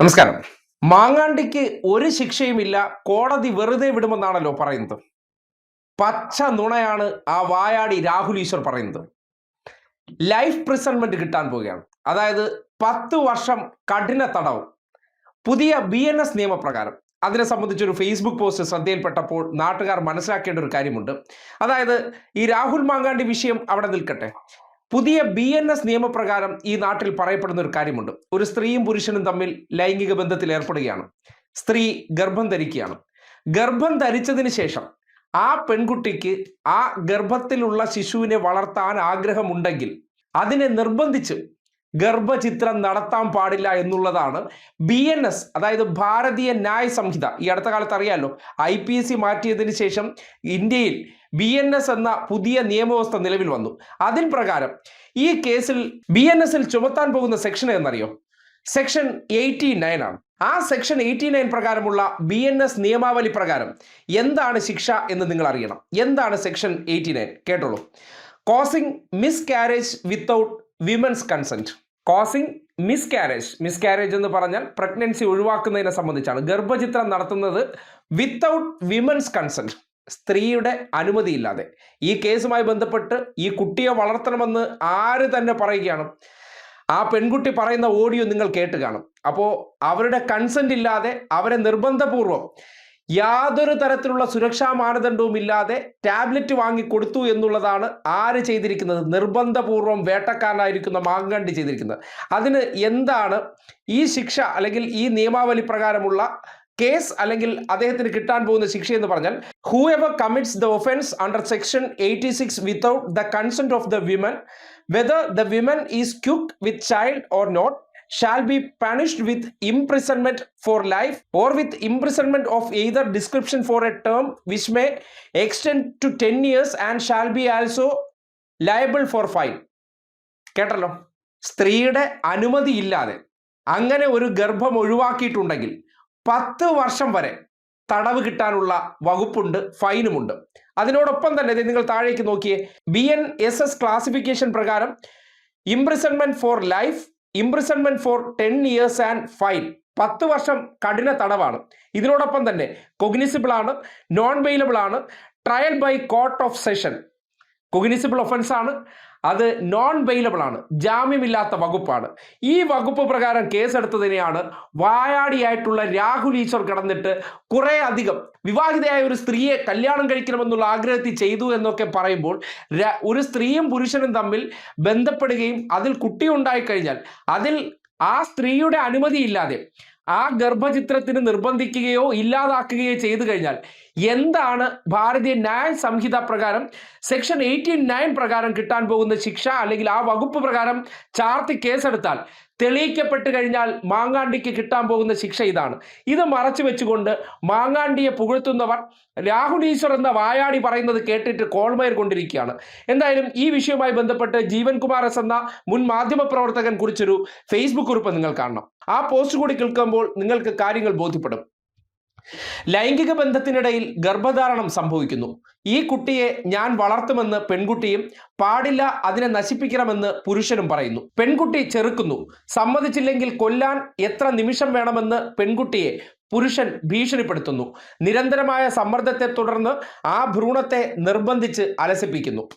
നമസ്കാരം. മാങ്ങാണ്ടിക്ക് ഒരു ശിക്ഷയുമില്ല കോടതി വെറുതെ വിടുമെന്നാണല്ലോ പറയുന്നത്. പച്ച നുണയാണ് ആ വായാടി രാഹുൽ ഈശ്വർ പറയുന്നത്. ലൈഫ് പ്രിസൺമെന്റ് കിട്ടാൻ പോവുകയാണ്. അതായത് പത്ത് വർഷം കഠിന തടവ്. പുതിയ ബി എൻ എസ് നിയമപ്രകാരം. അതിനെ സംബന്ധിച്ചൊരു ഫേസ്ബുക്ക് പോസ്റ്റ് ശ്രദ്ധയിൽപ്പെട്ടപ്പോൾ നാട്ടുകാർ മനസ്സിലാക്കേണ്ട ഒരു കാര്യമുണ്ട്. അതായത് ഈ രാഹുൽ മാങ്ങാണ്ടി വിഷയം അവിടെ നിൽക്കട്ടെ. പുതിയ ബി എൻ എസ് നിയമപ്രകാരം ഈ നാട്ടിൽ പറയപ്പെടുന്ന ഒരു കാര്യമുണ്ട്. ഒരു സ്ത്രീയും പുരുഷനും തമ്മിൽ ലൈംഗിക ബന്ധത്തിൽ ഏർപ്പെടുകയാണ്. സ്ത്രീ ഗർഭം ധരിക്കുകയാണ്. ഗർഭം ധരിച്ചതിന് ശേഷം ആ പെൺകുട്ടിക്ക് ആ ഗർഭത്തിലുള്ള ശിശുവിനെ വളർത്താൻ ആഗ്രഹമുണ്ടെങ്കിൽ അതിനെ നിർബന്ധിച്ച് ഗർഭചിത്രം നടത്താൻ പാടില്ല എന്നുള്ളതാണ് ബി എൻ എസ് അതായത് ഭാരതീയ ന്യായ സംഹിത. ഈ അടുത്ത കാലത്ത് അറിയാലോ ഐ പി എസ് സി മാറ്റിയതിന് ശേഷം ഇന്ത്യയിൽ ബി എൻ എസ് എന്ന പുതിയ നിയമവ്യവസ്ഥ നിലവിൽ വന്നു. അതിൻ പ്രകാരം ഈ കേസിൽ ബി എൻ എസിൽ ചുമത്താൻ പോകുന്ന സെക്ഷൻ എന്നറിയോ സെക്ഷൻ എയ്റ്റി നയൻ ആണ്. ആ സെക്ഷൻ എയ്റ്റി നയൻ പ്രകാരമുള്ള ബി എൻ എസ് നിയമാവലി പ്രകാരം എന്താണ് ശിക്ഷ എന്ന് നിങ്ങൾ അറിയണം. എന്താണ് സെക്ഷൻ എയ്റ്റി നയൻ കേട്ടോളൂ. Causing miscarriage without women's consent causing miscarriage miscarriage എന്ന് പറഞ്ഞാൽ പ്രഗ്നൻസി ഒഴിവാക്കുന്നതിനെ സംബന്ധിച്ചാണ്. ഗർഭചിത്രം നടത്തുന്നത് വിത്തൗട്ട് വിമൻസ് കൺസെന്റ് സ്ത്രീയുടെ അനുമതിയില്ലാതെ. ഈ കേസുമായി ബന്ധപ്പെട്ട് ഈ കുട്ടിയെ വളർത്തണമെന്ന് ആര് തന്നെ പറയുകയാണ്. ആ പെൺകുട്ടി പറയുന്ന ഓഡിയോ നിങ്ങൾ കേട്ട് കാണും. അപ്പോൾ അവരുടെ കൺസെന്റ് ഇല്ലാതെ അവരെ നിർബന്ധപൂർവം യാതൊരു തരത്തിലുള്ള സുരക്ഷാ മാനദണ്ഡവും ഇല്ലാതെ ടാബ്ലറ്റ് വാങ്ങി കൊടുത്തു എന്നുള്ളതാണ് ആര് ചെയ്തിരിക്കുന്നത്? നിർബന്ധപൂർവം വേട്ടക്കാരനായിരിക്കുന്ന മാങ്കണ്ടി ചെയ്തിരിക്കുന്നത്. അതിന് എന്താണ് ഈ ശിക്ഷ അല്ലെങ്കിൽ ഈ നിയമാവലി പ്രകാരമുള്ള കേസ് അല്ലെങ്കിൽ അദ്ദേഹത്തിന് കിട്ടാൻ പോകുന്ന ശിക്ഷ എന്ന് പറഞ്ഞാൽ whoever commits the offence under section eighty six without the consent of the women whether the women is quick with child or not shall be punished with imprisonment for life or with imprisonment of either description for a term which may extend to ten years and shall be also liable for fine കേട്ടല്ലോ? സ്ത്രീയുടെ അനുമതി ഇല്ലാതെ അങ്ങനെ ഒരു ഗർഭം ഒഴിവാക്കിയിട്ടുണ്ടെങ്കിൽ പത്ത് വർഷം വരെ തടവ് കിട്ടാനുള്ള വകുപ്പുണ്ട് ഫൈനുമുണ്ട്. അതിനോടൊപ്പം തന്നെ നിങ്ങൾ താഴേക്ക് നോക്കിയേ B N S S classification പ്രകാരം imprisonment for life imprisonment for ten years and fine പത്ത് വർഷം കഠിന തടവാണ്. ഇതിനോടൊപ്പം തന്നെ കൊഗ്നിസിബിൾ ആണ് നോൺ ബെയിലബിൾ ആണ് trial by court of session cognizable offence ആണ് അത് നോൺ ബെയിലബിൾ ആണ് ജാമ്യമില്ലാത്ത വകുപ്പാണ്. ഈ വകുപ്പ് പ്രകാരം കേസെടുത്തതിനെയാണ് വായാടിയായിട്ടുള്ള രാഹുൽ ഈശ്വർ കടന്നിട്ട് കുറേ അധികം വിവാഹിതയായ ഒരു സ്ത്രീയെ കല്യാണം കഴിക്കണമെന്നുള്ള ആഗ്രഹത്തിൽ ചെയ്തു എന്നൊക്കെ പറയുമ്പോൾ ഒരു സ്ത്രീയും പുരുഷനും തമ്മിൽ ബന്ധപ്പെടുകയും അതിൽ കുട്ടി ഉണ്ടായിക്കഴിഞ്ഞാൽ അതിൽ ആ സ്ത്രീയുടെ അനുമതിയില്ലാതെ ആ ഗർഭചിത്രത്തിന് നിർബന്ധിക്കുകയോ ഇല്ലാതാക്കുകയോ ചെയ്തു കഴിഞ്ഞാൽ എന്താണ് ഭാരതീയ ന്യായ സംഹിത പ്രകാരം? സെക്ഷൻ എയ്റ്റി നയൻ പ്രകാരം കിട്ടാൻ പോകുന്ന ശിക്ഷ അല്ലെങ്കിൽ ആ വകുപ്പ് പ്രകാരം ചാർത്തി കേസെടുത്താൽ തെളിയിക്കപ്പെട്ട് കഴിഞ്ഞാൽ മാങ്ങാണ്ടിക്ക് കിട്ടാൻ പോകുന്ന ശിക്ഷ ഇതാണ്. ഇത് മറച്ചു വെച്ചുകൊണ്ട് മാങ്ങാണ്ടിയെ പുകഴ്ത്തുന്നവർ രാഹുൽ ഈശ്വർ എന്ന വായാടി പറയുന്നത് കേട്ടിട്ട് കോൾമയർ കൊണ്ടിരിക്കുകയാണ്. എന്തായാലും ഈ വിഷയവുമായി ബന്ധപ്പെട്ട് ജീവൻ കുമാർ എസ് എന്ന മുൻ മാധ്യമപ്രവർത്തകൻ കുറിച്ചൊരു ഫേസ്ബുക്ക് കുറിപ്പ് നിങ്ങൾ കാണണം. ആ പോസ്റ്റ് കൂടി കേൾക്കുമ്പോൾ നിങ്ങൾക്ക് കാര്യങ്ങൾ ബോധ്യപ്പെടും. ലൈംഗിക ബന്ധത്തിനിടയിൽ ഗർഭധാരണം സംഭവിക്കുന്നു. ഈ കുട്ടിയെ ഞാൻ വളർത്തുമെന്ന് പെൺകുട്ടിയും പാടില്ല അതിനെ നശിപ്പിക്കണമെന്ന് പുരുഷനും പറയുന്നു. പെൺകുട്ടി ചെറുക്കുന്നു. സമ്മതിച്ചില്ലെങ്കിൽ കൊല്ലാൻ എത്ര നിമിഷം വേണമെന്ന് പെൺകുട്ടിയെ പുരുഷൻ ഭീഷണിപ്പെടുത്തുന്നു. നിരന്തരമായ സമ്മർദ്ദത്തെ തുടർന്ന് ആ ഭ്രൂണത്തെ നിർബന്ധിച്ച് അലസിപ്പിക്കുന്നു.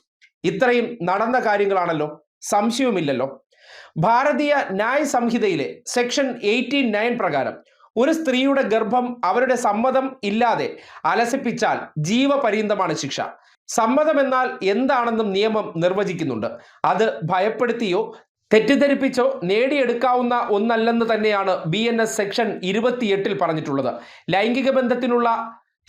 ഇത്രയും നടന്ന കാര്യങ്ങളാണല്ലോ. സംശയവുമില്ലല്ലോ. ഭാരതീയ ന്യായ സംഹിതയിലെ സെക്ഷൻ എയ്റ്റി പ്രകാരം ഒരു സ്ത്രീയുടെ ഗർഭം അവരുടെ സമ്മതം ഇല്ലാതെ അലസിപ്പിച്ചാൽ ജീവപര്യന്തമാണ് ശിക്ഷ. സമ്മതം എന്നാൽ എന്താണെന്നും നിയമം നിർവചിക്കുന്നുണ്ട്. അത് ഭയപ്പെടുത്തിയോ തെറ്റിദ്ധരിപ്പിച്ചോ നേടിയെടുക്കാവുന്ന ഒന്നല്ലെന്ന് തന്നെയാണ് ബി എൻ എസ് സെക്ഷൻ ഇരുപത്തിയെട്ടിൽ പറഞ്ഞിട്ടുള്ളത്. ലൈംഗിക ബന്ധത്തിനുള്ള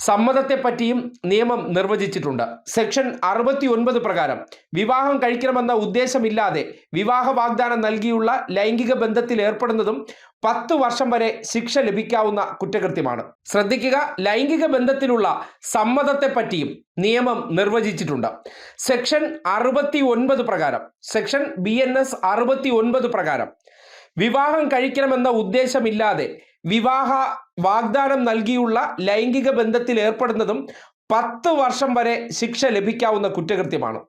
സമ്മതത്തെപ്പറ്റിയും നിയമം നിർവചിച്ചിട്ടുണ്ട്. സെക്ഷൻ അറുപത്തി ഒൻപത് പ്രകാരം വിവാഹം കഴിക്കണമെന്ന ഉദ്ദേശമില്ലാതെ വിവാഹ വാഗ്ദാനം നൽകിയുള്ള ലൈംഗിക ബന്ധത്തിൽ ഏർപ്പെടുന്നതും പത്ത് വർഷം വരെ ശിക്ഷ ലഭിക്കാവുന്ന കുറ്റകൃത്യമാണ്. ശ്രദ്ധിക്കുക ലൈംഗിക ബന്ധത്തിലുള്ള സമ്മതത്തെപ്പറ്റിയും നിയമം നിർവചിച്ചിട്ടുണ്ട്. സെക്ഷൻ അറുപത്തി ഒൻപത് പ്രകാരം സെക്ഷൻ ബി എൻ എസ് അറുപത്തി ഒൻപത് പ്രകാരം വിവാഹം കഴിക്കണമെന്ന ഉദ്ദേശമില്ലാതെ വിവാഹ വാഗ്ദാനം നൽകിയുള്ള ലൈംഗിക ബന്ധത്തിൽ ഏർപ്പെടുന്നതും പത്ത് വർഷം വരെ ശിക്ഷ ലഭിക്കാവുന്ന കുറ്റകൃത്യമാണ്.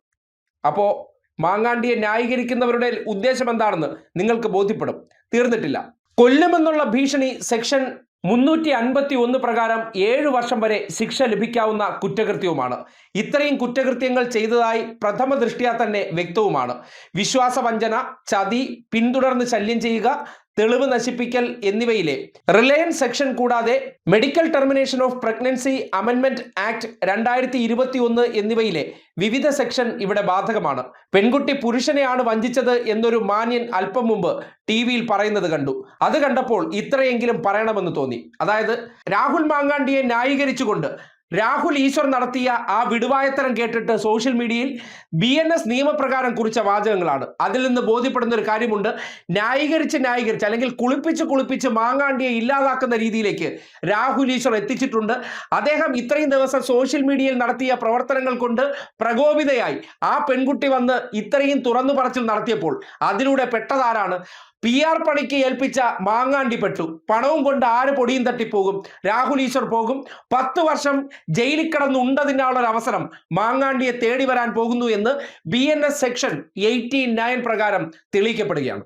അപ്പോൾ മാങ്ങാണ്ടിയെ ന്യായീകരിക്കുന്നവരുടെ ഉദ്ദേശം എന്താണെന്ന് നിങ്ങൾക്ക് ബോധ്യപ്പെടും. തീർന്നിട്ടില്ല. കൊല്ലുമെന്നുള്ള ഭീഷണി സെക്ഷൻ മുന്നൂറ്റി അൻപത്തി ഒന്ന് പ്രകാരം ഏഴ് വർഷം വരെ ശിക്ഷ ലഭിക്കാവുന്ന കുറ്റകൃത്യവുമാണ്. ഇത്രയും കുറ്റകൃത്യങ്ങൾ ചെയ്തതായി പ്രഥമ ദൃഷ്ട്യാ തന്നെ വ്യക്തവുമാണ്. വിശ്വാസവഞ്ചന ചതി പിന്തുടർന്ന് ശല്യം ചെയ്യുക തെളിവ് നശിപ്പിക്കൽ എന്നിവയിലെ റിലയൻസ് സെക്ഷൻ കൂടാതെ മെഡിക്കൽ ടെർമിനേഷൻ ഓഫ് പ്രഗ്നൻസി അമെൻമെന്റ് ആക്ട് രണ്ടായിരത്തി ഇരുപത്തി ഒന്ന് എന്നിവയിലെ വിവിധ സെക്ഷൻ ഇവിടെ ബാധകമാണ്. പെൺകുട്ടി പുരുഷനെയാണ് വഞ്ചിച്ചത് എന്നൊരു മാന്യൻ അല്പം മുമ്പ് ടി വിയിൽ പറയുന്നത് കണ്ടു. അത് കണ്ടപ്പോൾ ഇത്രയെങ്കിലും പറയണമെന്ന് തോന്നി. അതായത് രാഹുൽ മാങ്ങാണ്ടിയെ ന്യായീകരിച്ചുകൊണ്ട് രാഹുൽ ഈശ്വർ നടത്തിയ ആ വിടുവായത്തരം കേട്ടിട്ട് സോഷ്യൽ മീഡിയയിൽ ബി എൻ എസ് നിയമപ്രകാരം കുറിച്ച വാചകങ്ങളാണ്. അതിൽ നിന്ന് ബോധ്യപ്പെടുന്ന ഒരു കാര്യമുണ്ട്. ന്യായീകരിച്ച് ന്യായീകരിച്ച് അല്ലെങ്കിൽ കുളിപ്പിച്ച് കുളിപ്പിച്ച് മാങ്ങാണ്ടിയെ ഇല്ലാതാക്കുന്ന രീതിയിലേക്ക് രാഹുൽ ഈശ്വർ എത്തിച്ചിട്ടുണ്ട്. അദ്ദേഹം ഇത്രയും ദിവസം സോഷ്യൽ മീഡിയയിൽ നടത്തിയ പ്രവർത്തനങ്ങൾ കൊണ്ട് പ്രകോപിതയായി. ആ പെൺകുട്ടി വന്ന് ഇത്രയും തുറന്നു പറച്ചിൽ നടത്തിയപ്പോൾ അതിലൂടെ പെട്ടതാരാണ്? പി ആർ പണിക്ക് ഏൽപ്പിച്ച മാങ്ങാണ്ടി പെട്ടു. പണവും കൊണ്ട് ആര് പൊടിയും തട്ടിപ്പോകും? രാഹുൽ ഈശ്വർ പോകും. പത്ത് വർഷം ജയിലിൽ കിടന്ന് ഉണ്ടതിനുള്ള ഒരു അവസരം മാങ്ങാണ്ടിയെ തേടി വരാൻ പോകുന്നു എന്ന് ബി സെക്ഷൻ എയ്റ്റി പ്രകാരം തെളിയിക്കപ്പെടുകയാണ്.